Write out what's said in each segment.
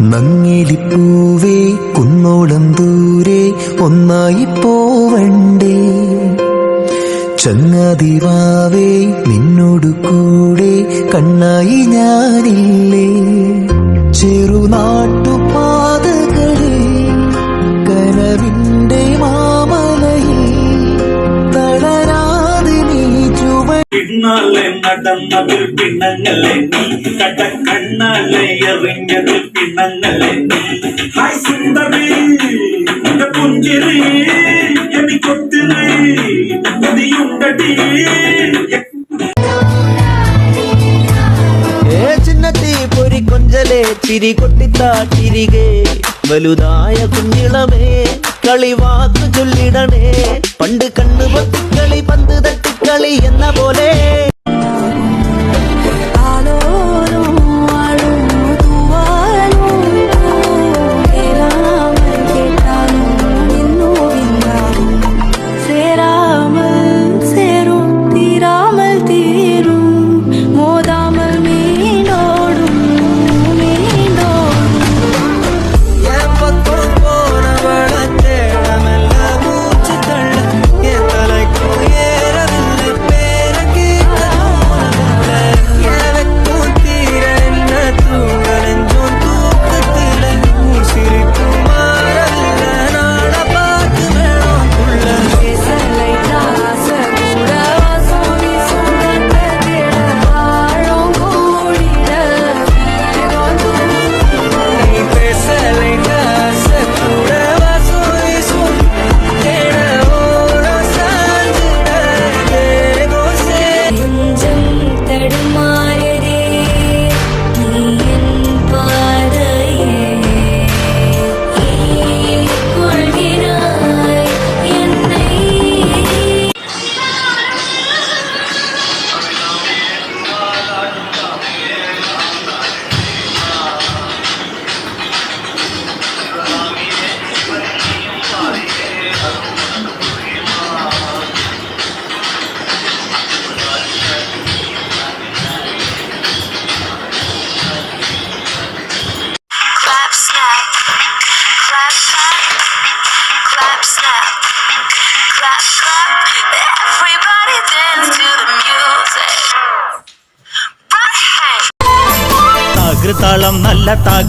നങ്ങിലിപ്പൂവേ കുന്നോളം ദൂരെ ഒന്നായി പോവണ്ടേ. ചങ്ങാതിവാവേ നിന്നോടു കൂടെ കണ്ണായി ഞാനില്ലേ. ചെറുനാട്ടുപാതകളിൽ பின்னாலே நடந்தது பின்னங்களே நீ. கட கண்ணாலே எறிஞ்சது பின்னங்களே நீ. ஹாய் சுந்தரி இந்த புஞ்சிரி எடி கொத்திரி முதியுண்டடி ചിരി കൊട്ടിത്താ ചിരികെ വലുതായ കുഞ്ഞിളമേ കളിവാക്ക് ചൊല്ലിടണേ പണ്ട് കണ്ണു പൊത്തിക്കളി പന്ത് തട്ടിക്കളി എന്ന പോലെ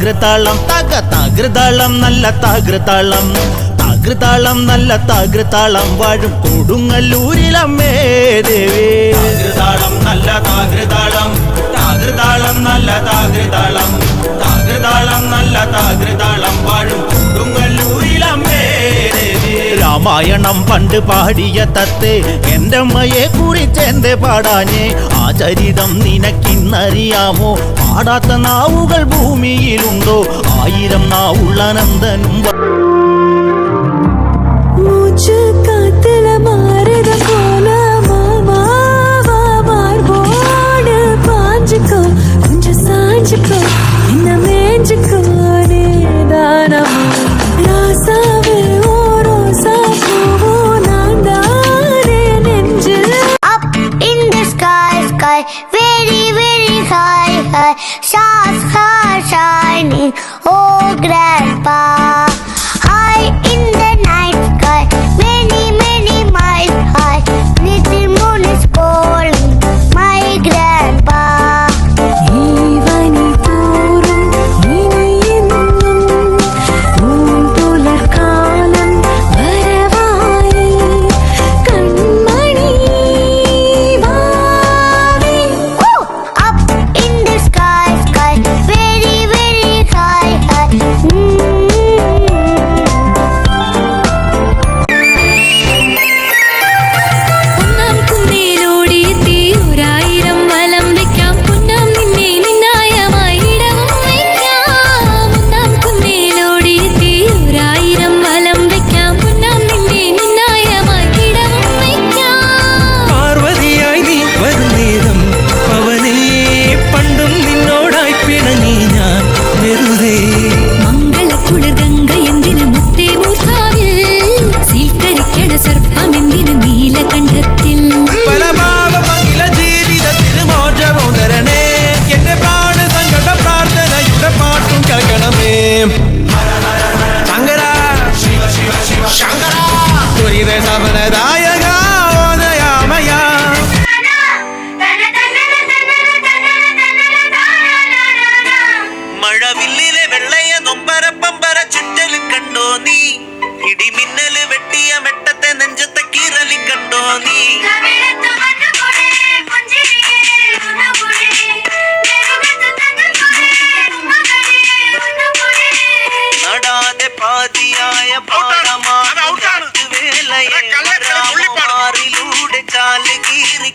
താകൃതാളം തക താകൃതാളം നല്ല താകൃതാളം. താകൃതാളം നല്ല താകൃതാളം വാഴും കൊടുങ്ങല്ലൂരിലമ്മേ ദേവേ താകൃതാളം നല്ല താകൃതാളം താകൃതാളം നല്ല താകൃതാളം താകൃതാളം നല്ല താകൃതാളം വാഴും രാമായണം പണ്ട് പാടിയ തത്തെ എന്റെ അമ്മയെ കുറിച്ച് എന്തേ പാടാഞ്ഞേ. ആ ചരിതം നിനക്കിന്നറിയാമോ? പാടാത്ത നാവുകൾ ഭൂമിയിലുണ്ടോ? ആയിരം നാവുള്ള നന്ദനും വ-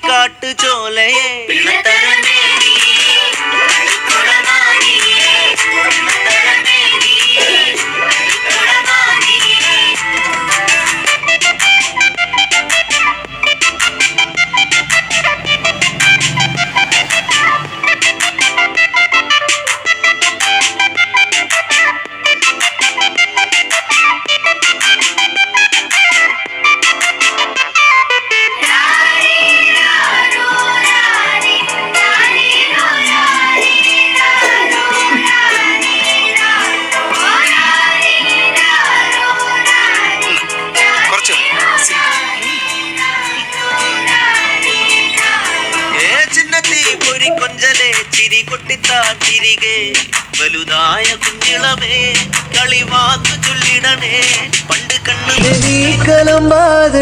காட்டு சோலையே.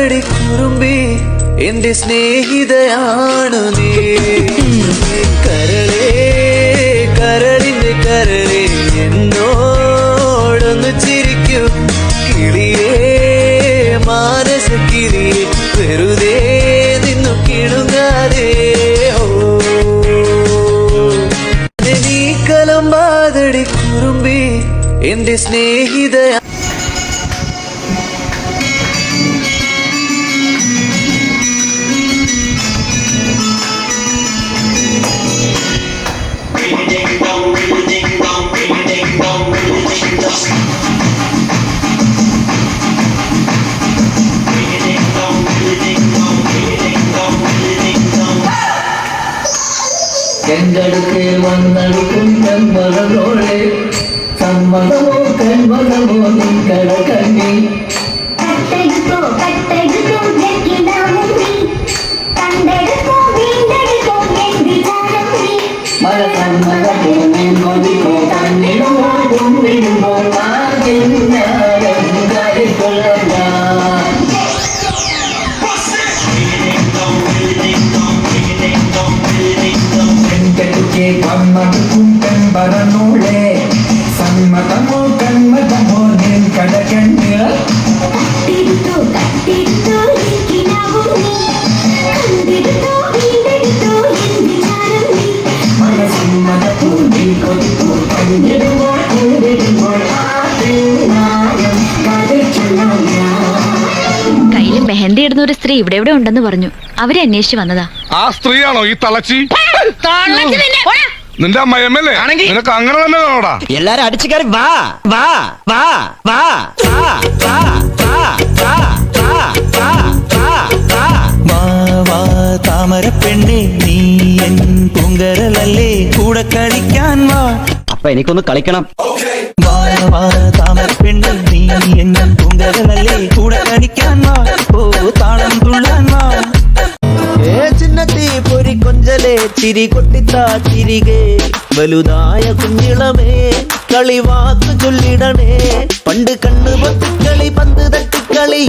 ബാതടി കുറുമ്പി എന്റെ സ്നേഹിതയാണ് നീ. കരളേ കരളിന്റെ കരളേ എന്നോടൊന്ന് ചിരിക്കും. കിളിയേ മാനസ കിളിയെ വെറുതെ നിന്നു കിണുങ്ങാതെ ഓ. നീക്കലം ബാതടി കുറുമ്പി എന്റെ സ്നേഹിതയാ നിന്റടുക്കേ വന്നടുക്കുന്നം മറന്നോളെ സമ്മതമോ കൺമതമോ നിൻ കടക്കണ്ണി കട്ടെടുത്തോ കട്ടെടുത്തോ കണ്ടെടുത്തോ വീണ്ടെടുത്തോ മഴ സമ്മതമോ തന്നിടുമോ കൊണ്ടിടുമോ മാർഗം നീ. മഴ സമ്മതമോ നിൻ കുന്നിടുമോ ആകിന്നാരം കരിക്കൊള്ളല്ല കയ്യിൽ മെഹന്തി ഇടുന്ന ഒരു സ്ത്രീ ഇവിടെ ഇവിടെ ഉണ്ടെന്ന് പറഞ്ഞു. അവരെ അന്വേഷിച്ച് വന്നതാ. ആ സ്ത്രീയാണോ ഈ തളച്ചി? നിന്റെ അമ്മയമ്മല്ലേ നിനക്ക് അങ്ങനെ തന്നെ കാണോടാ എല്ലാരും അടിച്ചു കയറി വാ വാ വാ വാ വാ വാ വാ വാ വാ വാ വാ വാ വാ വാ താമര പെണ്ണെ നീ എൻ പൂങ്കരലല്ലേ കൂടെ കളിക്കാൻ വാ അപ്പൊ എനിക്കൊന്ന് കളിക്കണം വാ വാ താമര പെണ്ണെ നീ എൻ പൂങ്കരലല്ലേ കൂടെ കളിക്കാൻ വാ ഓ താളം തുള്ളാൻ വാ പൊരി കൊഞ്ചലെ ചിരി കൊട്ടിത്താ തിരികെ വലുതായ കുഞ്ഞിളമേ കളിവാക്ക് ചൊല്ലിടണേ പണ്ട് കണ്ണ് പൊത്തിക്കളി പന്ത് തട്ടിക്കളി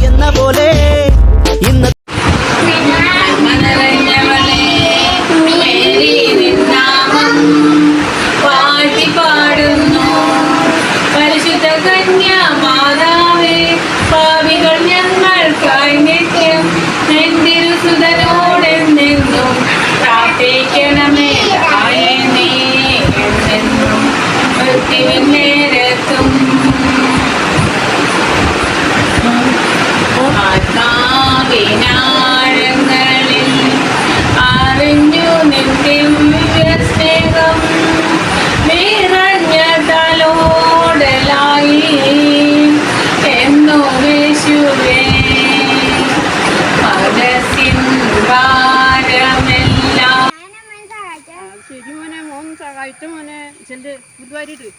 ഇത് ഗുരുവായൂരിട്ട്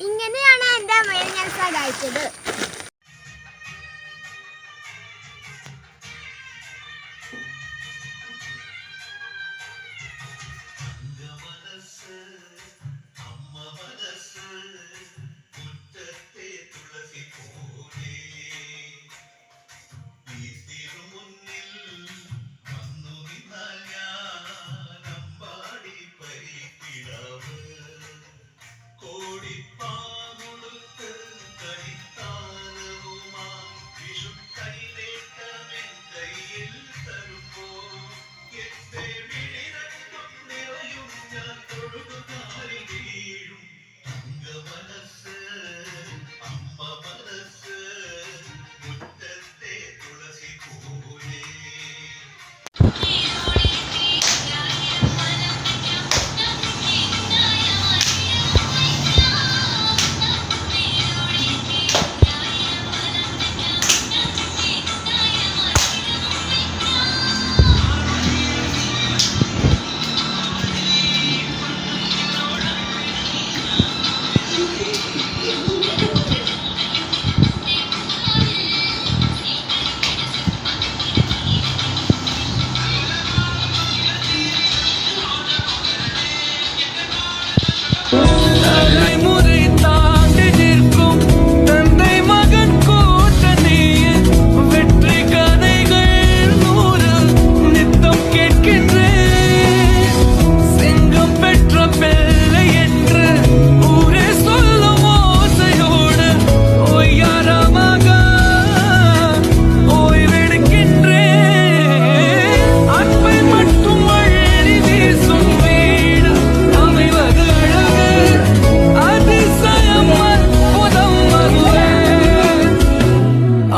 ഇങ്ങനെയാണ് എന്റെ അമ്മയെ ഞാൻ സഹായിച്ചത് There is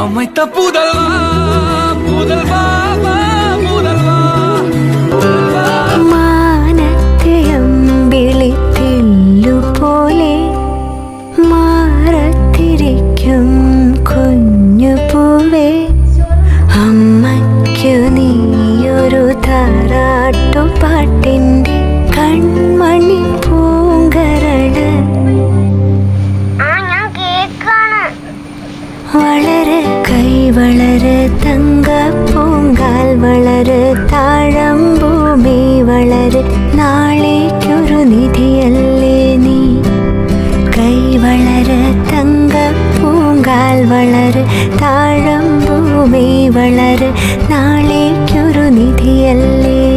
அமைத்த புதல்வா புதல்வா വളര് താഴം ഭൂമി വളര് നാളേക്കൊരു നിധിയല്ലേ?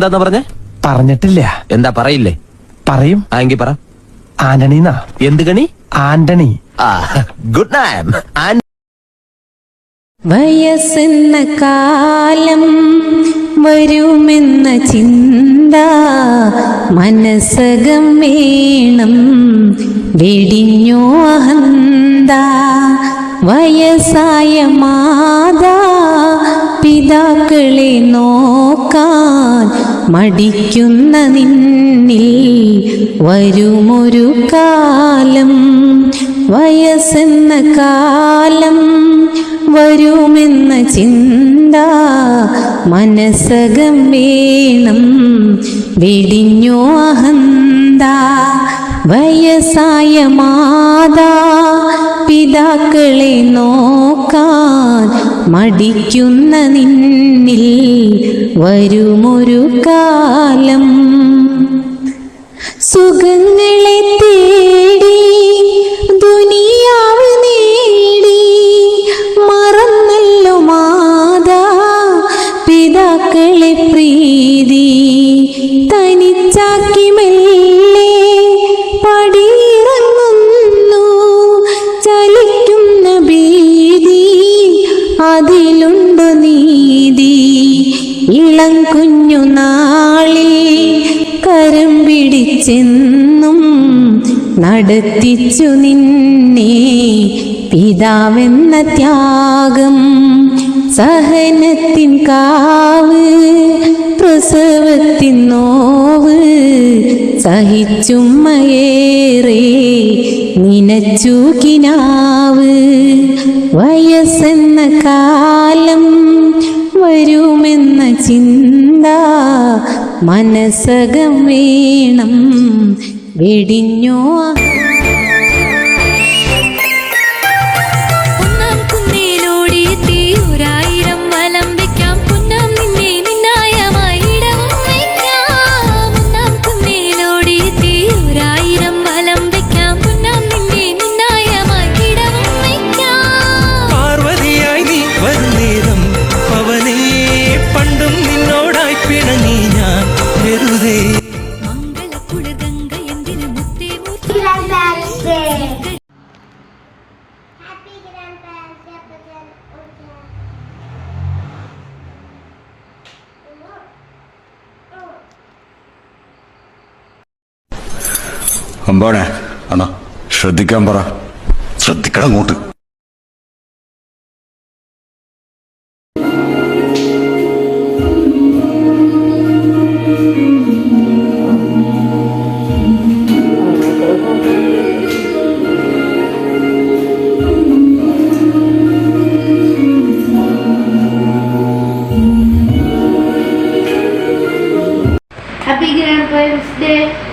പേരെന്താന്ന് പറഞ്ഞേ? പറഞ്ഞിട്ടില്ല. എന്താ പറയില്ലേ? പറയും. ആങ്കി പറ. ആന്റണീന്നാ. എന്ത് കണി? ആന്റണി. ആ ഗുഡ് നൈറ്റ് വയസ്സെന്ന കാലം വരുമെന്ന ചിന്ത മനസ്സകം വേണം വെടിഞ്ഞോ അഹന്ത. വയസ്സായ മാതാ പിതാക്കളെ നോക്കാൻ മടിക്കുന്ന നിന്നിൽ വരുമൊരു കാലം വയസ്സെന്ന കാലം വരുമെന്ന ചിന്ത മനസ്സകം വേണം. വെടിഞ്ഞോ അഹന്ത വയസ്സായ മാതാ പിതാക്കളെ നോക്കാൻ മടിക്കുന്ന നിന്നിൽ വരുമൊരു കാലം. സുഖങ്ങളെ നടത്തിച്ചു നിന്നെ പിതാവെന്ന ത്യാഗം സഹനത്തിൻ കാവ് പ്രസവത്തിൻ നോവ് സഹിച്ചുമ്മയേറെ നിനച്ചു കിനാവ്. വയസ്സെന്ന കാലം വരുമെന്ന ചിന്ത മനസ്സകം വേണം വെടിഞ്ഞോ അമ്പാണേ അണ്ണാ ശ്രദ്ധിക്കാൻ പറ. ശ്രദ്ധിക്കണം അങ്ങോട്ട്. Happy Grandparents' Day.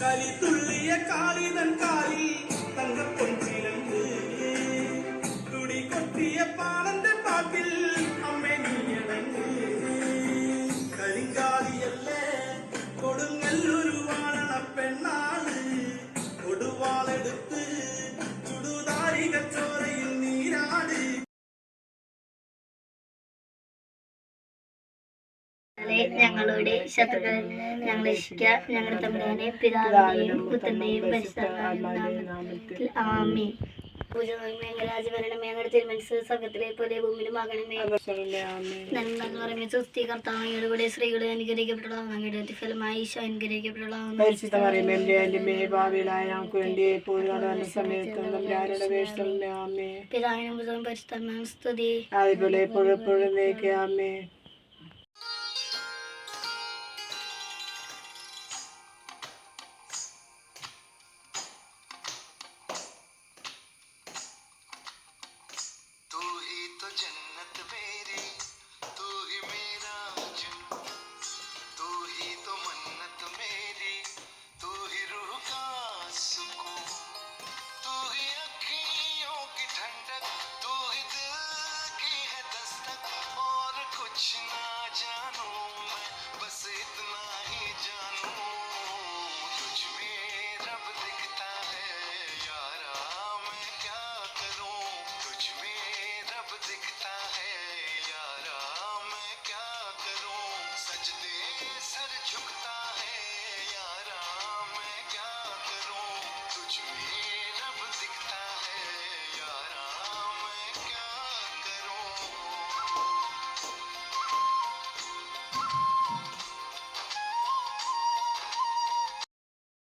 களி துள்ளிய காளிதன் காலில் தங்க பொன் சிறந்து துடி கொத்திய பா ശത്രുക്കൾ ഞങ്ങളെ രക്ഷിക്കുക. ഞങ്ങളുടെ തമ്പുരാനെ പിതാവിനെയും പുത്രനെയും പരിശുദ്ധാത്മാവിന്റെ ആമേ പൂജ രാജഭരണമേ തിരുമനസ് സ്വർഗത്തിലെ പോലെ നന്മ എന്ന് പറയുമ്പോൾ കർത്താവയുടെ കൂടെ സ്ത്രീകളെ അങ്ങയുടെ ഈശോ പിതാവിനും സ്തുതി. അതുപോലെ എപ്പോഴും എപ്പോഴും അമ്മേ